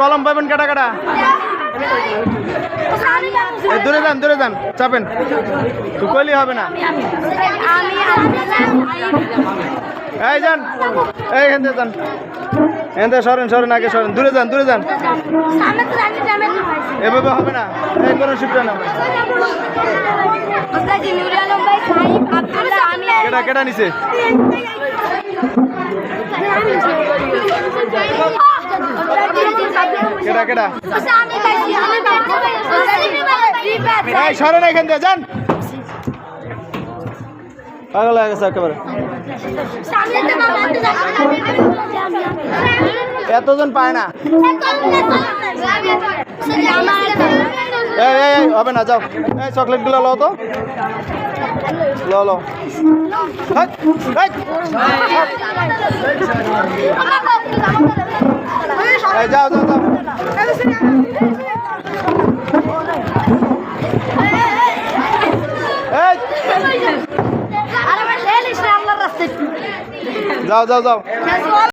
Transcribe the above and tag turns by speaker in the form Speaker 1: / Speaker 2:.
Speaker 1: কলম পাবেন কাটা কাটা? দূরে যান দূরে যান চাপেন। কইলি হবে না। এই যান এই থেকে যান। থেকে সরেন সরেন আগে সরেন। দূরে যান দূরে যান। এভাবে হবে না। এই কোনো শিফট না কেটা কেটা নিছে? কেটা কেটা এই সরেন এখান যান। পাগল হয়ে গেছে একেবারে। এতজন পায় না। হবে না যাও। এই চকলেটগুলো লো তো। লো লো হাট, হাট। এই যাও যাও যাও। এই। যাও যাও যাও।